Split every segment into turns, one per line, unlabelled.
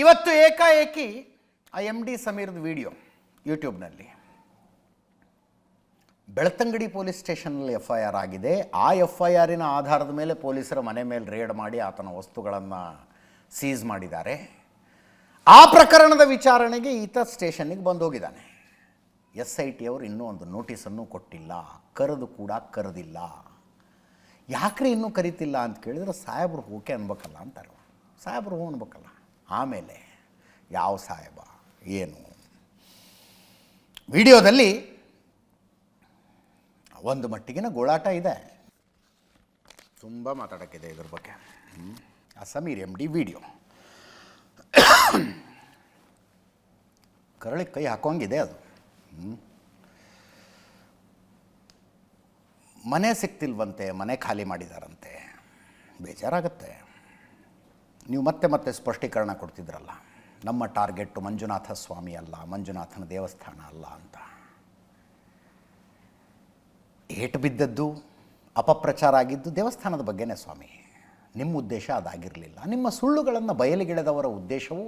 ಇವತ್ತು ಏಕಾಏಕಿ ಆ ಎಂ ಡಿ ಸಮೀರ್ದ ವಿಡಿಯೋ ಯೂಟ್ಯೂಬ್ನಲ್ಲಿ. ಬೆಳ್ತಂಗಡಿ ಪೊಲೀಸ್ ಸ್ಟೇಷನ್ನಲ್ಲಿ ಎಫ್ ಐ ಆರ್ ಆಗಿದೆ. ಆ ಎಫ್ ಐ ಆರಿನ ಆಧಾರದ ಮೇಲೆ ಪೊಲೀಸರ ಮನೆ ಮೇಲೆ ರೇಡ್ ಮಾಡಿ ಆತನ ವಸ್ತುಗಳನ್ನು ಸೀಸ್ ಮಾಡಿದ್ದಾರೆ. ಆ ಪ್ರಕರಣದ ವಿಚಾರಣೆಗೆ ಈತ ಸ್ಟೇಷನ್ನಿಗೆ ಬಂದು ಹೋಗಿದ್ದಾನೆ. ಎಸ್ ಐ ಟಿ ಅವರು ಇನ್ನೂ ಒಂದು ನೋಟಿಸನ್ನು ಕೊಟ್ಟಿಲ್ಲ. ಕರೆದು ಕೂಡ ಕರೆದಿಲ್ಲ. ಯಾಕ್ರಿ ಇನ್ನೂ ಕರಿತಿಲ್ಲ ಅಂತ ಕೇಳಿದ್ರೆ ಸಾಹೇಬ್ರು ಓಕೆ ಅನ್ಬೇಕಲ್ಲ ಅಂತಾರೆ. ಸಾಹೇಬ್ರು ಹೂ ಅನ್ಬೇಕಲ್ಲ. ಆಮೇಲೆ ಯಾವ ಸಾಹೇಬ, ಏನು? ವಿಡಿಯೋದಲ್ಲಿ ಒಂದು ಮಟ್ಟಿಗಿನ ಗೋಳಾಟ ಇದೆ. ತುಂಬ ಮಾತಾಡೋಕ್ಕಿದೆ ಇದ್ರ ಬಗ್ಗೆ. ಆ ಸಮೀರ್ ಎಂ ಡಿ ವಿಡಿಯೋ. ಕರಳಿಗೆ ಕೈ ಹಾಕೋಂಗಿದೆ ಅದು. ಮನೆ ಸಿಕ್ತಿಲ್ವಂತೆ, ಮನೆ ಖಾಲಿ ಮಾಡಿದಾರಂತೆ. ಬೇಜಾರಾಗುತ್ತೆ. ನೀವು ಮತ್ತೆ ಮತ್ತೆ ಸ್ಪಷ್ಟೀಕರಣ ಕೊಡ್ತಿದ್ರಲ್ಲ, ನಮ್ಮ ಟಾರ್ಗೆಟ್ಟು ಮಂಜುನಾಥ ಸ್ವಾಮಿ ಅಲ್ಲ, ಮಂಜುನಾಥನ ದೇವಸ್ಥಾನ ಅಲ್ಲ ಅಂತ. ಏಟು ಬಿದ್ದದ್ದು, ಅಪಪ್ರಚಾರ ಆಗಿದ್ದು ದೇವಸ್ಥಾನದ ಬಗ್ಗೆನೇ ಸ್ವಾಮಿ. ನಿಮ್ಮ ಉದ್ದೇಶ ಅದಾಗಿರಲಿಲ್ಲ. ನಿಮ್ಮ ಸುಳ್ಳುಗಳನ್ನು ಬಯಲಿಗೆಳೆದವರ ಉದ್ದೇಶವು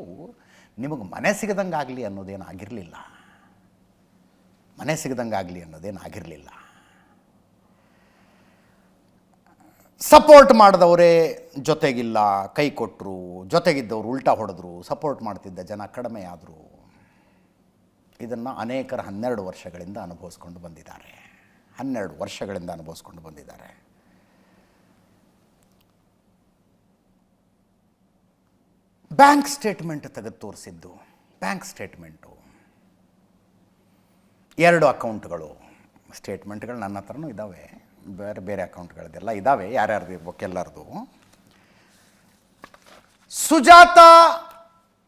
ನಿಮಗೆ ಮನೆ ಸಿಗದಂಗೆ ಆಗಲಿ ಆಗಿರಲಿಲ್ಲ ಮನೆ ಸಿಗದಂಗೆ ಆಗಲಿ ಆಗಿರಲಿಲ್ಲ ಸಪೋರ್ಟ್ ಮಾಡಿದವರೇ ಜೊತೆಗಿಲ್ಲ, ಕೈ ಕೊಟ್ಟರು ಜೊತೆಗಿದ್ದವರು ಉಲ್ಟಾ ಹೊಡೆದ್ರು, ಸಪೋರ್ಟ್ ಮಾಡ್ತಿದ್ದ ಜನ ಕಡಿಮೆ ಆದರು. ಇದನ್ನು ಅನೇಕರ ಹನ್ನೆರಡು ವರ್ಷಗಳಿಂದ ಅನುಭವಿಸ್ಕೊಂಡು ಬಂದಿದ್ದಾರೆ. ಹನ್ನೆರಡು ವರ್ಷಗಳಿಂದ ಅನುಭವಿಸ್ಕೊಂಡು ಬಂದಿದ್ದಾರೆ. ಬ್ಯಾಂಕ್ ಸ್ಟೇಟ್ಮೆಂಟ್ ತೆಗೆದು ತೋರಿಸಿದ್ದು ಬ್ಯಾಂಕ್ ಸ್ಟೇಟ್ಮೆಂಟು. ಎರಡು ಅಕೌಂಟ್ಗಳು. ಸ್ಟೇಟ್ಮೆಂಟ್ಗಳು ನನ್ನ ಹತ್ರನೂ ಇದ್ದಾವೆ. ಬೇರೆ ಬೇರೆ ಅಕೌಂಟ್ಗಳದ್ದೆಲ್ಲ ಇದ್ದಾವೆ ಯಾರ್ಯಾರ್ದು ಇರ್ಬೇಕು ಎಲ್ಲರದು ಸುಜಾತ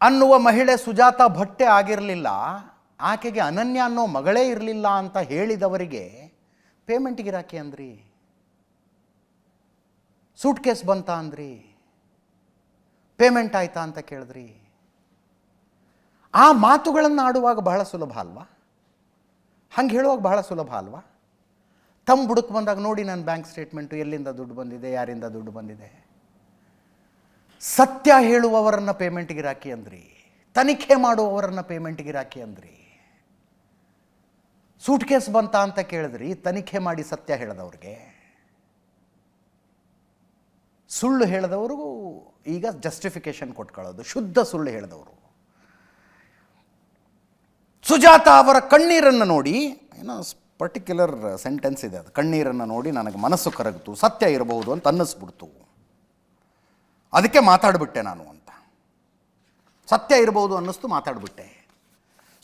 ಅನ್ನುವ ಮಹಿಳೆ ಸುಜಾತ ಭಟ್ಟೆ ಆಗಿರಲಿಲ್ಲ, ಆಕೆಗೆ ಅನನ್ಯ ಅನ್ನೋ ಮಗಳೇ ಇರಲಿಲ್ಲ ಅಂತ ಹೇಳಿದವರಿಗೆ ಪೇಮೆಂಟ್ ಗಿರಾಕಿ ಅಂದ್ರಿ? ಸೂಟ್ ಕೇಸ್ ಬಂತ ಅಂದ್ರಿ? ಪೇಮೆಂಟ್ ಆಯ್ತಾ ಅಂತ ಕೇಳಿದ್ರಿ? ಆ ಮಾತುಗಳನ್ನು ಆಡುವಾಗ ಬಹಳ ಸುಲಭ ಅಲ್ವಾ? ಹಂಗೆ ಹೇಳುವಾಗ ಬಹಳ ಸುಲಭ ಅಲ್ವಾ? ತಮ್ಮ ಬುಡಕ್ಕೆ ಬಂದಾಗ ನೋಡಿ ನನ್ನ ಬ್ಯಾಂಕ್ ಸ್ಟೇಟ್ಮೆಂಟು, ಎಲ್ಲಿಂದ ದುಡ್ಡು ಬಂದಿದೆ, ಯಾರಿಂದ ದುಡ್ಡು ಬಂದಿದೆ. ಸತ್ಯ ಹೇಳುವವರನ್ನು ಪೇಮೆಂಟ್ಗೆ ರಾಕಿ ಅಂದ್ರಿ. ತನಿಖೆ ಮಾಡುವವರನ್ನು ಪೇಮೆಂಟ್ಗೆ ರಾಕಿ ಅಂದ್ರಿ. ಸೂಟ್ ಕೇಸ್ ಬಂತ ಅಂತ ಕೇಳಿದ್ರಿ, ತನಿಖೆ ಮಾಡಿ ಸತ್ಯ ಹೇಳಿದವ್ರಿಗೆ. ಸುಳ್ಳು ಹೇಳಿದವರು ಈಗ ಜಸ್ಟಿಫಿಕೇಶನ್ ಕೊಟ್ಕೊಳ್ಳೋದು, ಶುದ್ಧ ಸುಳ್ಳು ಹೇಳಿದವರು. ಸುಜಾತ ಅವರ ಕಣ್ಣೀರನ್ನು ನೋಡಿ, ಏನೋ ಪರ್ಟಿಕ್ಯುಲರ್ ಸೆಂಟೆನ್ಸ್ ಇದೆ ಅದು. ಕಣ್ಣೀರನ್ನು ನೋಡಿ ನನಗೆ ಮನಸ್ಸು ಕರಗಿತು. ಸತ್ಯ ಇರಬಹುದು ಅಂತ ಅನ್ನಿಸ್ಬಿಡ್ತು. ಅದಕ್ಕೆ ಮಾತಾಡಿಬಿಟ್ಟೆ ನಾನು ಅಂತ. ಸತ್ಯ ಇರಬಹುದು ಅನ್ನಿಸ್ತು, ಮಾತಾಡಿಬಿಟ್ಟೆ.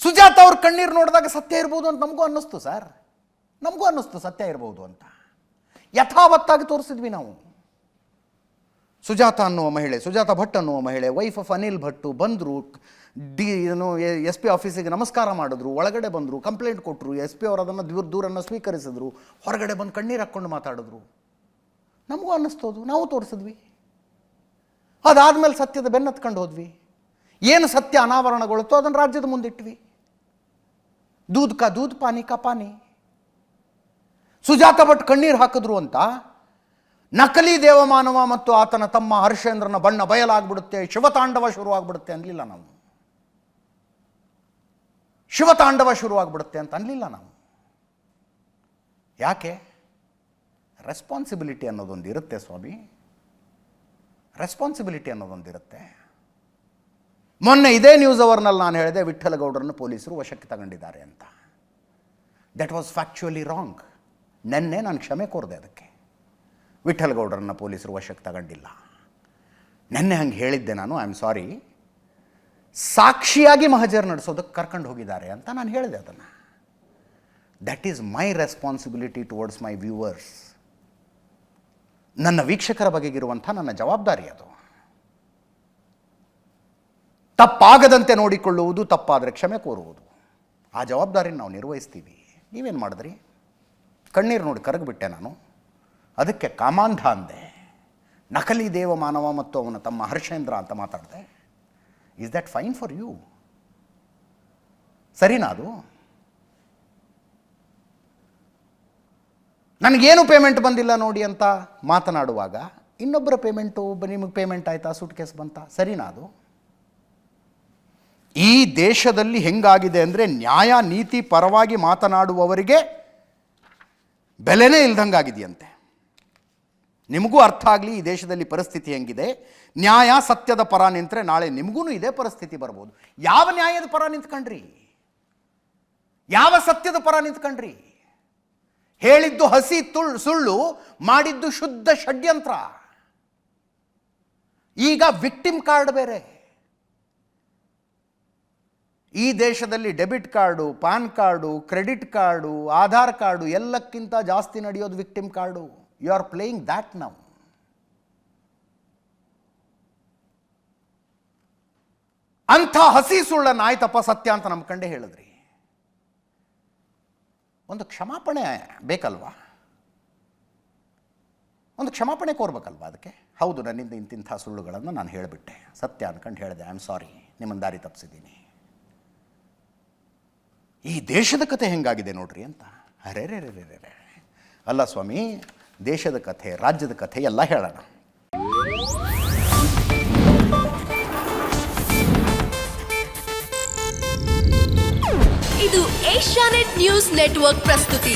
ಸುಜಾತ ಅವ್ರ ಕಣ್ಣೀರು ನೋಡಿದಾಗ ಸತ್ಯ ಇರ್ಬೋದು ಅಂತ ನಮಗೂ ಅನ್ನಿಸ್ತು ಸರ್. ನಮಗೂ ಅನ್ನಿಸ್ತು ಸತ್ಯ ಇರ್ಬೋದು ಅಂತ. ಯಥಾವತ್ತಾಗಿ ತೋರಿಸಿದ್ವಿ ನಾವು. ಸುಜಾತ ಅನ್ನುವ ಮಹಿಳೆ, ಸುಜಾತ ಭಟ್ ಅನ್ನುವ ಮಹಿಳೆ ವೈಫ್ ಆಫ್ ಅನಿಲ್ ಭಟ್ಟು ಬಂದರು ಡಿ ಏನು ಎಸ್ ಪಿ ಆಫೀಸಿಗೆ ನಮಸ್ಕಾರ ಮಾಡಿದ್ರು, ಒಳಗಡೆ ಬಂದರು, ಕಂಪ್ಲೇಂಟ್ ಕೊಟ್ಟರು ಎಸ್ ಪಿ ಅವರು ಅದನ್ನು ದೂರ, ದೂರನ್ನು ಸ್ವೀಕರಿಸಿದ್ರು, ಹೊರಗಡೆ ಬಂದು ಕಣ್ಣೀರು ಹಾಕ್ಕೊಂಡು ಮಾತಾಡಿದ್ರು. ನಮಗೂ ಅನ್ನಿಸ್ತೋದು ನಾವು ತೋರಿಸಿದ್ವಿ. ಅದಾದಮೇಲೆ ಸತ್ಯದ ಬೆನ್ನತ್ಕೊಂಡು ಹೋದ್ವಿ. ಏನು ಸತ್ಯ ಅನಾವರಣಗೊಳ್ತೋ ಅದನ್ನು ರಾಜ್ಯದ ಮುಂದಿಟ್ವಿ ದೂದ್ ಕ ದೂದ್, ಪಾನಿ ಕಾ ಪಾನಿ. ಸುಜಾತ ಭಟ್ ಕಣ್ಣೀರು ಹಾಕಿದ್ರು ಅಂತ, ನಕಲಿ ದೇವಮಾನವ ಮತ್ತು ಆತನ ತಮ್ಮ ಹರ್ಷೇಂದ್ರನ ಬಣ್ಣ ಬಯಲಾಗ್ಬಿಡುತ್ತೆ, ಶಿವತಾಂಡವ ಶುರುವಾಗ್ಬಿಡುತ್ತೆ ಅನ್ನಲಿಲ್ಲ ನಾವು. ಶಿವತಾಂಡವ ಶುರುವಾಗ್ಬಿಡುತ್ತೆ ಅಂತ ಅನ್ನಲಿಲ್ಲ ನಾವು. ಯಾಕೆ? ರೆಸ್ಪಾನ್ಸಿಬಿಲಿಟಿ ಅನ್ನೋದೊಂದು ಇರುತ್ತೆ ಸ್ವಾಮಿ. ರೆಸ್ಪಾನ್ಸಿಬಿಲಿಟಿ ಅನ್ನೋದೊಂದಿರುತ್ತೆ ಮೊನ್ನೆ ಇದೇ ನ್ಯೂಸ್ ಅವರ್ನಲ್ಲಿ ನಾನು ಹೇಳಿದೆ ವಿಠಲಗೌಡರನ್ನು ಪೊಲೀಸರು ವಶಕ್ಕೆ ತಗೊಂಡಿದ್ದಾರೆ ಅಂತ. ದಟ್ ವಾಸ್ ಫ್ಯಾಕ್ಚುಲಿ ರಾಂಗ್ ನೆನ್ನೆ ನಾನು ಕ್ಷಮೆ ಕೋರಿದೆ ಅದಕ್ಕೆ. ವಿಠಲಗೌಡರನ್ನು ಪೊಲೀಸರು ವಶಕ್ಕೆ ತಗೊಂಡಿಲ್ಲ. ನೆನ್ನೆ ಹಂಗೆ ಹೇಳಿದ್ದೆ ನಾನು ಐ ಆಮ್ ಸಾರಿ ಸಾಕ್ಷಿಯಾಗಿ ಮಹಜರ್ ನಡೆಸೋದಕ್ಕೆ ಕರ್ಕೊಂಡು ಹೋಗಿದ್ದಾರೆ ಅಂತ ನಾನು ಹೇಳಿದೆ ಅದನ್ನು. That is my responsibility towards my viewers ನನ್ನ ವೀಕ್ಷಕರ ಬಗೆಗಿರುವಂಥ ನನ್ನ ಜವಾಬ್ದಾರಿ ಅದು. ತಪ್ಪಾಗದಂತೆ ನೋಡಿಕೊಳ್ಳುವುದು ತಪ್ಪಾದರೆ ಕ್ಷಮೆ ಕೋರುವುದು. ಆ ಜವಾಬ್ದಾರಿನ ನಾವು ನಿರ್ವಹಿಸ್ತೀವಿ. ನೀವೇನು ಮಾಡಿದ್ರಿ? ಕಣ್ಣೀರು ನೋಡಿ ಕರಗಿಬಿಟ್ಟೆ ನಾನು. ಅದಕ್ಕೆ ಕಾಮಾಂಧ ಅಂದೆ. ನಕಲಿ ದೇವ ಮಾನವ ಮತ್ತು ಅವನ ತಮ್ಮ ಹರ್ಷೇಂದ್ರ ಅಂತ ಮಾತಾಡಿದೆ. Is that fine for you ಸರಿನಾ ಅದು? ನನಗೇನು ಪೇಮೆಂಟ್ ಬಂದಿಲ್ಲ ನೋಡಿ ಅಂತ ಮಾತನಾಡುವಾಗ ಇನ್ನೊಬ್ಬರ ಪೇಮೆಂಟು ನಿಮಗೆ ಪೇಮೆಂಟ್ ಆಯಿತಾ? ಸೂಟ್ ಕೇಸ್ ಬಂತ? ಸರಿನಾ ಅದು? ಈ ದೇಶದಲ್ಲಿ ಹೆಂಗಾಗಿದೆ ಅಂದರೆ ನ್ಯಾಯ ನೀತಿ ಪರವಾಗಿ ಮಾತನಾಡುವವರಿಗೆ ಬೆಲೆನೇ ಇಲ್ದಂಗಾಗಿದೆಯಂತೆ. ನಿಮಗೂ ಅರ್ಥ ಆಗಲಿ, ಈ ದೇಶದಲ್ಲಿ ಪರಿಸ್ಥಿತಿ ಹೆಂಗಿದೆ? ನ್ಯಾಯ ಸತ್ಯದ ಪರ ನಿಂತರೆ ನಾಳೆ ನಿಮಗೂ ಇದೇ ಪರಿಸ್ಥಿತಿ ಬರ್ಬೋದು. ಯಾವ ನ್ಯಾಯದ ಪರ ನಿಂತ್ಕೊಂಡ್ರಿ? ಯಾವ ಸತ್ಯದ ಪರ ನಿಂತ್ಕೊಂಡ್ರಿ? ಹೇಳಿದ್ದು ಹಸಿ ತುಳ್, ಸುಳ್ಳು, ಮಾಡಿದ್ದು ಶುದ್ಧ ಷಡ್ಯಂತ್ರ. ಈಗ ವಿಕ್ಟಿಮ್ ಕಾರ್ಡ್ ಬೇರೆ. ಈ ದೇಶದಲ್ಲಿ debit card, PAN card, credit card, Aadhaar card ಎಲ್ಲಕ್ಕಿಂತ ಜಾಸ್ತಿ ನಡೆಯೋದು victim card. You are playing that now ಅಂಥ ಹಸಿ ಸುಳ್ಳನ್ನು ಆಯ್ತಪ್ಪ ಸತ್ಯ ಅಂತ ನಂಬ್ಕೊಂಡೇ ಹೇಳಿದ್ರಿ. ಒಂದು ಕ್ಷಮಾಪಣೆ ಬೇಕಲ್ವಾ? ಒಂದು ಕ್ಷಮಾಪಣೆ ಕೋರ್ಬೇಕಲ್ವಾ ಅದಕ್ಕೆ? ಹೌದು, ನನ್ನಿಂದ ಇಂತಿಂಥ ಸುಳ್ಳುಗಳನ್ನು ನಾನು ಹೇಳಿಬಿಟ್ಟೆ. ಸತ್ಯ ಅನ್ಕಂಡು ಹೇಳಿದೆ ಐ ಆಮ್ ಸಾರಿ ನಿಮ್ಮನ್ನು ದಾರಿ ತಪ್ಪಿಸಿದ್ದೀನಿ. ಈ ದೇಶದ ಕತೆ ಹೆಂಗಾಗಿದೆ ನೋಡ್ರಿ ಅಂತ. ಅರೆ ರೇ ರೇ ರೇ ರೇ ಅಲ್ಲ ಸ್ವಾಮಿ ದೇಶದ ಕಥೆ ರಾಜ್ಯದ ಕಥೆ ಎಲ್ಲ ಹೇಳೋಣ.
ಇದು ಏಷ್ಯಾನೆಟ್ ನ್ಯೂಸ್ ನೆಟ್ವರ್ಕ್ ಪ್ರಸ್ತುತಿ.